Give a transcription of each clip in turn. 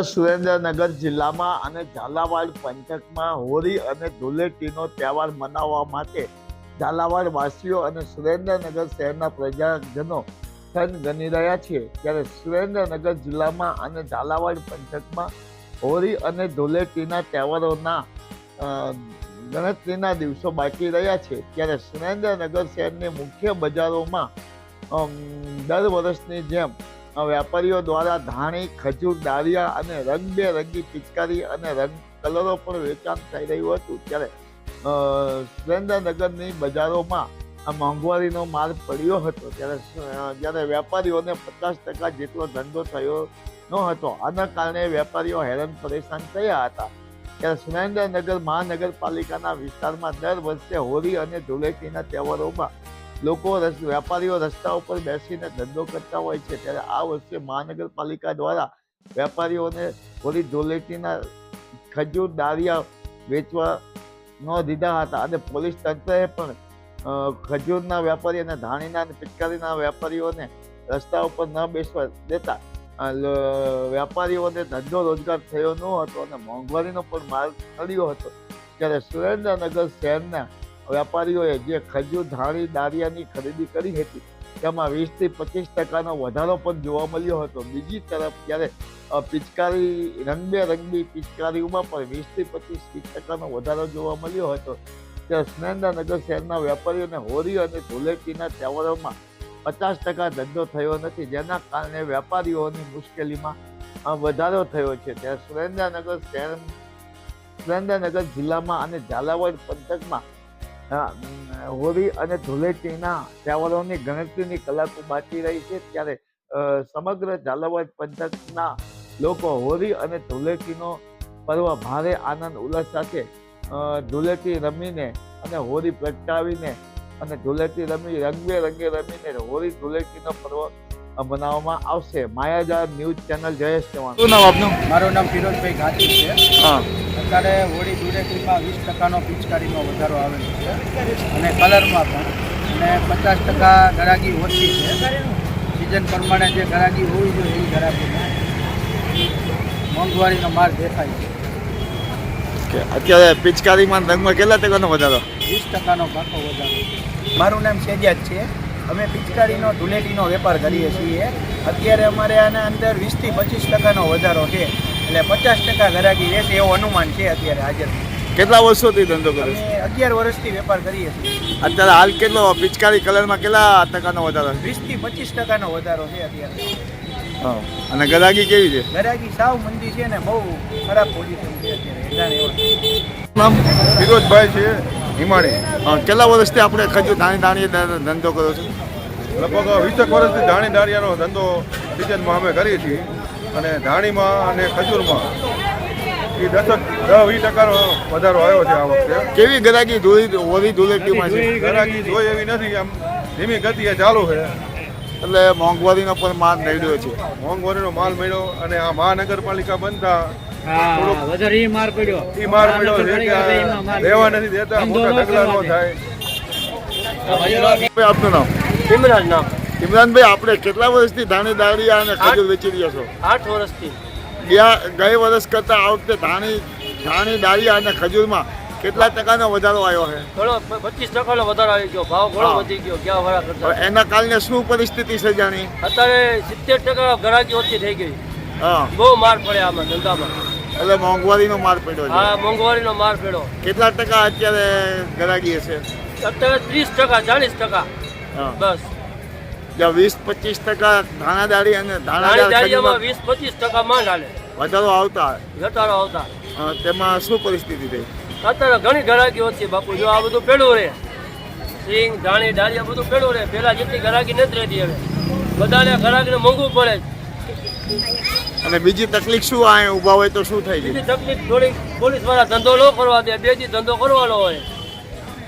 સુરેન્દ્રનગર જિલ્લામાં અને ઝાલાવાડ પંથકમાં હોળી અને ધૂળેટીનો તહેવાર મનાવવા માટે ઝાલાવાડ વાસીઓ અને સુરેન્દ્રનગર શહેરના પ્રજાજનો થન ગણી રહ્યા છે. ત્યારે સુરેન્દ્રનગર જિલ્લામાં અને ઝાલાવાડ પંથકમાં હોળી અને ધૂળેટીના તહેવારોના ગણતરીના દિવસો બાકી રહ્યા છે. ત્યારે સુરેન્દ્રનગર શહેરની મુખ્ય બજારોમાં દર વર્ષની જેમ વેપારીઓ દ્વારા ધાણી, ખજૂર દાળિયા અને રંગબેરંગી પિચકારી અને રંગ કલરો પણ વેચાણ થઈ રહ્યું હતું. ત્યારે સુરેન્દ્રનગરની બજારોમાં આ મોંઘવારીનો માલ પડ્યો હતો. ત્યારે જ્યારે વેપારીઓને પચાસ ટકા જેટલો ધંધો થયો ન હતો આના કારણે વેપારીઓ હેરાન પરેશાન થયા હતા. ત્યારે સુરેન્દ્રનગર મહાનગરપાલિકાના વિસ્તારમાં દર વર્ષે હોળી અને ધૂળેટીના તહેવારોમાં લોકો વેપારીઓ રસ્તા ઉપર બેસીને ધંધો કરતા હોય છે, ત્યારે આ વર્ષે મહાનગરપાલિકા દ્વારા વેપારીઓને થોડી ધોલેટીના ખજૂર દાળિયા વેચવા ન દીધા હતા અને પોલીસ તંત્રએ પણ ખજૂરના વેપારી અને ધાણીના અને પિચકારીના વેપારીઓને રસ્તા ઉપર ન બેસવા દેતા. વેપારીઓને ધંધો રોજગાર થયો ન હતો અને મોંઘવારીનો પણ માર્ગ ચડ્યો હતો. ત્યારે સુરેન્દ્રનગર શહેરના વેપારીઓએ જે ખજૂર, ધાણી, દાળિયાની ખરીદી કરી હતી, તેમાં વીસથી પચીસ ટકાનો વધારો પણ જોવા મળ્યો હતો. બીજી તરફ જ્યારે પિચકારી, રંગબેરંગી પિચકારીઓમાં પણ વીસથી પચીસ ટકાનો વધારો જોવા મળ્યો હતો. ત્યારે સુરેન્દ્રનગર શહેરના વેપારીઓને હોળી અને ધૂળેટીના તહેવારોમાં પચાસ ટકા ધંધો થયો નથી. જેના કારણે વેપારીઓની મુશ્કેલીમાં વધારો થયો છે. ત્યારે સુરેન્દ્રનગર શહેર સુરેન્દ્રનગર જિલ્લામાં અને ઝાલાવાડ પંથકમાં હોળી અને ધૂળેટીના તહેવારોની ગણતરીની કલાકો બાકી રહી છે ત્યારે સમગ્ર ઝાલાવાડ પંથકના લોકો હોળી અને ધૂળેટીનો પર્વ ભારે આનંદ ઉલ્લાસ સાથે ધૂળેટી રમીને અને હોળી પ્રગટાવીને અને ધૂળેટી રમી રંગબેરંગે રમીને હોળી ધૂળેટીનો પર્વ બનાવવામાં આવશે. માયાજાર ન્યૂઝ ચેનલ જયેશ ચવાણ શું નામ આપનું? મારું નામ ફિરોજભાઈ ઘાટી છે. હા. અત્યારે હોળી ધૂળેટીમાં વીસ ટકાનો પિચકારીનો વધારો આવેલો છે. અને કલરમાં પણ. અને પચાસ ટકા ગરાગી ઓછી છે. સિઝન પ્રમાણે જે ગરાગી હોવી જોઈએ એવી ગરાગી મોંઘવારીનો માર દેખાય છે. કે અત્યારે પિચકારીમાં રંગમાં કેટલા ટકાનો વધારો? વીસ ટકાનો પાકો વધારો. મારું નામ સેજાદ છે. અમે પિચકારીનો ધૂળેટીનો વેપાર કરીએ છીએ. અત્યારે અમારે આના અંદર વીસથી પચીસ ટકાનો વધારો છે. એટલે પચાસ ટકા ગરાગી રહેશે એવું અનુમાન છે અત્યારે હાજર. કેટલા વર્ષોથી ધંધો કરો છો? અગિયાર વર્ષથી વેપાર કરીએ છીએ. અત્યારે હાલ કેટલો પિચકારી કલરમાં કેટલા ટકાનો વધારો છે? વીસથી પચીસ ટકાનો વધારો છે અત્યારે. હા. અને ગરાગી કેવી છે? ગરાગી સાવ મંદી છે ને બહુ ખરાબ પોઝિશન છે અત્યારે નામ? ફિરોજભાઈ છે હિમાણી. હા, કેટલા વર્ષથી આપણે ખજૂર ધાણી ધાણી ધંધો કર્યો છે? લગભગ વીસેક વર્ષથી ધાણી ધાણીયાનો ધંધો સિઝનમાં અમે કરીએ છીએ. અને ધાણીમાં અને ખજૂરમાં એ દસક દસ વીસ ટકાનો વધારો આવ્યો છે આ વખતે. કેવી ગરાગી જોઈ હોળી ધૂળેટીમાં છે? ગરાકી જોઈ એવી નથી આમ ધીમી ગતિએ ચાલુ છે. એટલે મોંઘવારીનો પણ માલ મેળ્યો છે. મોંઘવારીનો માલ મળ્યો અને આ મહાનગરપાલિકા બનતા ઈ માર પડ્યો. છે કે રહેવા નથી દેતા મોટા ઢગલા ન થાય. આપનું નામ? ભીમરાજ નામ. ઇમરાનભાઈ આપણે કેટલા વર્ષથી ધાણી દાળિયા અને ખજૂર વેચી રહ્યા છો? આઠ વર્ષથી. ગયા વર્ષ કરતા આ વખતે ધાણી ધાણી દાળિયા અને ખજૂરમાં કેટલા ટકાનો વધારો આવ્યો છે? ઘણો પચીસ ટકાનો વધારો આવી ગયો. ભાવ ઘણો વધી ગયો ક્યાં વાળા કરતા. એના કારણે શું પરિસ્થિતિ છે જાણી? અત્યારે સિત્તેર ટકા ગરાકી ઓછી થઈ ગઈ. હા. બહુ માર પડે આમાં ધંધામાં. એટલે મોંઘવારીનો માર પડ્યો છે. આ મોંઘવારીનો માર પડ્યો. કેટલા ટકા અત્યારે ગરાગી હશે? અત્યારે ત્રીસ ટકા ચાલીસ ટકા. હા. બસ. જ્યાં વીસ પચીસ ટકા ધાણા દાળી અને ધાણા નાની દાળ દાળિયામાં ખજૂરમાં વીસ પચીસ ટકા માંડ હાલે. વધારો આવતા ઘટાડો આવતા. તેમાં શું પરિસ્થિતિ થઈ? અત્યારે ઘણી ઘરાકી ઓછી બાપુ. જો આ બધું પેડું રહે સિંગ ધાણી ડાળિયા બધું પેડું રહે. પેલા જેટલી ઘરાકી નથી રહેતી હવે. બધાને ઘરાકીને મોંઘું પડે અને બીજી તકલીફ શું આ ઊભા હોય તો શું થાય છે? બીજી તકલીફ થોડી પોલીસવાળા ધંધો ન કરવા દે બે ધંધો કરવાનો હોય.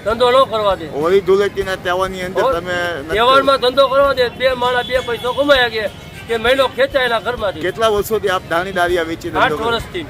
ધંધો ન કરવા દે. હોળી ધૂળેટીના તહેવારની અંદર તમે તહેવારમાં ધંધો કરવા દે બે માણા બે પૈસો કમાયા કે કે મહિનો ખેંચાયેલા ઘરમાંથી કેટલા વર્ષોથી આપ ધાણી દાળિયા વેચી આઠ? વર્ષથી.